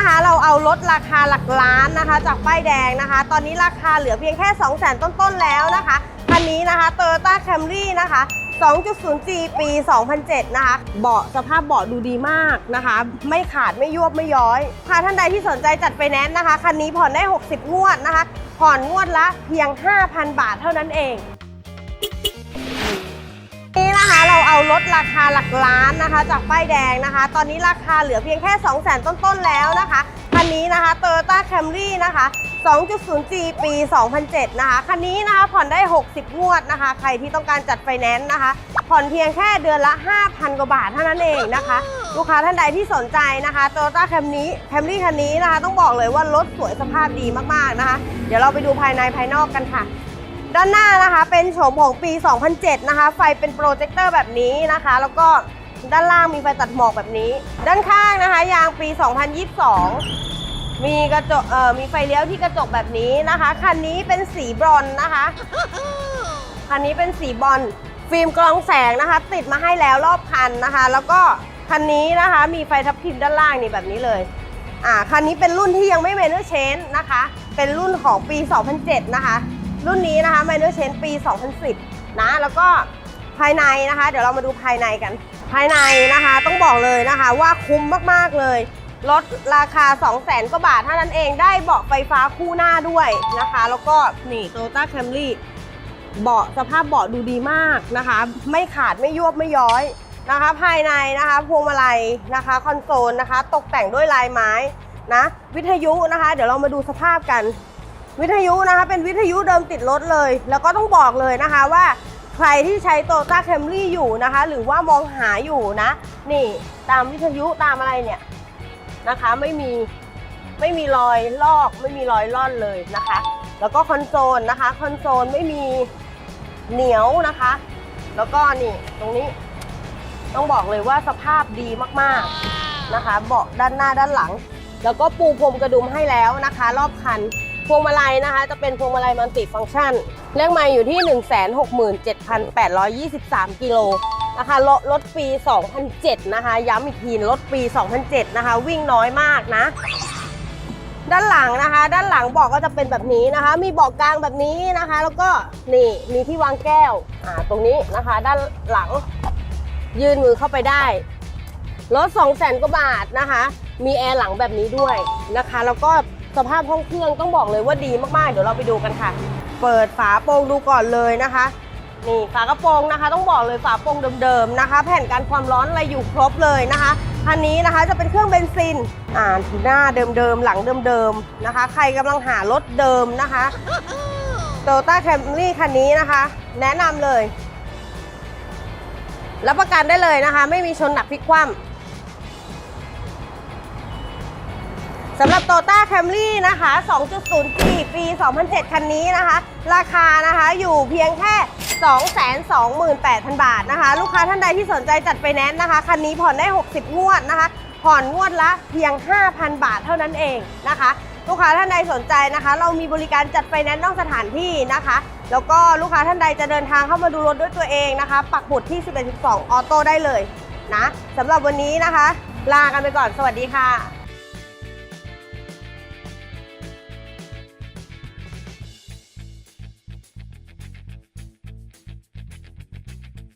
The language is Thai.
นะคะ เราเอารถราคาหลักล้านนะคะ จากป้ายแดงนะคะ ตอนนี้ราคาเหลือเพียงแค่ 2 0 0 0 0ต้นๆแล้วนะคะคันนี้นะคะ Toyota Camry นะคะ 2.0G ปี 2007 นะคะ เบาะสภาพเบาะดูดีมากนะคะ ไม่ขาดไม่ยวบไม่ย้อยค่ะท่านใดที่สนใจจัดไฟแนนซ์นะคะ คันนี้ผ่อนได้ 60 งวดนะคะ ผ่อนงวดละเพียง 5,000 บาทเท่านั้นเอง เราเอารถราคาหลักล้านนะคะ จากป้ายแดงนะคะ ตอนนี้ราคาเหลือเพียงแค่ 2 0 0 0 0 0ต้นๆแล้วนะคะคันนี้นะคะ Toyota Camry นะคะ 2.0G ปี 2007 นะคะ คันนี้นะคะผ่อนได้ 60 งวดนะคะ ใครที่ต้องการจัดไฟแนนซ์นะคะ ผ่อนเพียงแค่เดือนละ 5,000 กว่าบาทเท่านั้นเองนะคะ ลูกค้าท่านใดที่สนใจนะคะ Toyota Camry Camry คันนี้นะคะ ต้องบอกเลยว่ารถสวยสภาพดีมากๆนะคะ เดี๋ยวเราไปดูภายในภายนอกกันค่ะ ด้านหน้านะคะเป็นโฉมของปี 2007 นะคะ ไฟเป็นโปรเจคเตอร์แบบนี้นะคะ แล้วก็ด้านล่างมีไฟตัดหมอกแบบนี้ ด้านข้างนะคะยางปี 2022 มีกระจกเอ่อมีไฟเลี้ยวที่กระจกแบบนี้นะคะ คันนี้เป็นสีบรอนซ์นะคะ คันนี้เป็นสีบอลฟิล์มกรองแสงนะคะ ติดมาให้แล้วรอบคันนะคะ แล้วก็คันนี้นะคะมีไฟทับทิมด้านล่างนี่แบบนี้เลยอ่าคันนี้เป็นรุ่นที่ยังไม่เมนเ r อร์เชนนะคะ เป็นรุ่นของปี 2007 นะคะ รุ่นนี้นะคะเมนเ r อร์เชนปี 2010 นะ แล้วก็ภายในนะคะ เดี๋ยวเรามาดูภายในกัน ภายในนะคะต้องบอกเลยนะคะว่าคุ้มมาก ๆ เลยรถราคา 2 0 0 0 0 0กว่าบาทเท่านั้นเองได้เบาะไฟฟ้าคู่หน้าด้วยนะคะ แล้วก็นี่ Toyota Camry เบาะสภาพเบาะดูดีมากนะคะ ไม่ขาดไม่ยวบไม่ย้อยนะคะ ภายในนะคะ พวงมาลัยนะคะคอนโซลนะคะ ตกแต่งด้วยลายไม้นะ วิทยุนะคะ เดี๋ยวเรามาดูสภาพกัน วิทยุนะคะเป็นวิทยุเดิมติดรถเลย แล้วก็ต้องบอกเลยนะคะว่าใครที่ใช้โตต้าแคมรี่อยู่นะคะ หรือว่ามองหาอยู่นะ นี่ตามวิทยุตามอะไรเนี่ยนะคะไม่มีไม่มีรอยลอก ไม่มีรอยล่อนเลยนะคะ แล้วก็คอนโซลนะคะคอนโซลไม่มีเหนียวนะคะ แล้วก็นี่ตรงนี้ ต้องบอกเลยว่าสภาพดีมากๆนะคะ เบาะด้านหน้าด้านหลัง แล้วก็ปูพรมกระดุมให้แล้วนะคะ รอบคัน พวงมาลัยนะคะ จะเป็นพวงมาลัยมัลติฟังก์ชันเลขไมล์อยู่ที่ 167,823 กิโลนะคะรถรถปี2007 นะคะ ย้ำอีกทีรถปี 2007 นะคะ วิ่งน้อยมากนะ ด้านหลังนะคะ ด้านหลังเบอกก็จะเป็นแบบนี้นะคะ มีเบาะกลางแบบนี้นะคะ แล้วก็นี่มีที่วางแก้วอ่าตรงนี้นะคะ ด้านหลังยื่นมือเข้าไปได้รถ2 0 0แสนกว่าบาทนะคะ มีแอร์หลังแบบนี้ด้วยนะคะ แล้วก็ สภาพห้องเครื่องต้องบอกเลยว่าดีมากๆ เดี๋ยวเราไปดูกันค่ะ เปิดฝาโปร่งดูก่อนเลยนะคะนี่ฝากระโปรงนะคะ ต้องบอกเลยฝาโปร่งเดิมๆนะคะ แผ่นกันความร้อนอะไรอยู่ครบเลยนะคะคันนี้นะคะจะเป็นเครื่องเบนซินอ่าหน้าเดิมๆหลังเดิมๆนะคะ ใครกำลังหารถเดิมนะคะโตต้าแคมรี่คันนี้นะคะ แนะนำเลยรับประกันได้เลยนะคะ ไม่มีชนหนักพลิกคว่ำ สำหรับ Toyota Camry นะคะ 2.0G ปี 2007 คันนี้นะคะ ราคานะคะอยู่เพียงแค่ 228,000 บาทนะคะ ลูกค้าท่านใดที่สนใจจัดไฟแนนซ์นะคะ คันนี้ผ่อนได้ 60 งวดนะคะ ผ่อนงวดละเพียง 5,000 บาทเท่านั้นเองนะคะ ลูกค้าท่านใดสนใจนะคะ เรามีบริการจัดไฟแนนซ์นอกสถานที่นะคะ แล้วก็ลูกค้าท่านใดจะเดินทางเข้ามาดูรถด้วยตัวเองนะคะ ปักหมุดที่ 1112 ออโต้ได้เลยนะสำหรับวันนี้นะคะ ลากันไปก่อน สวัสดีค่ะ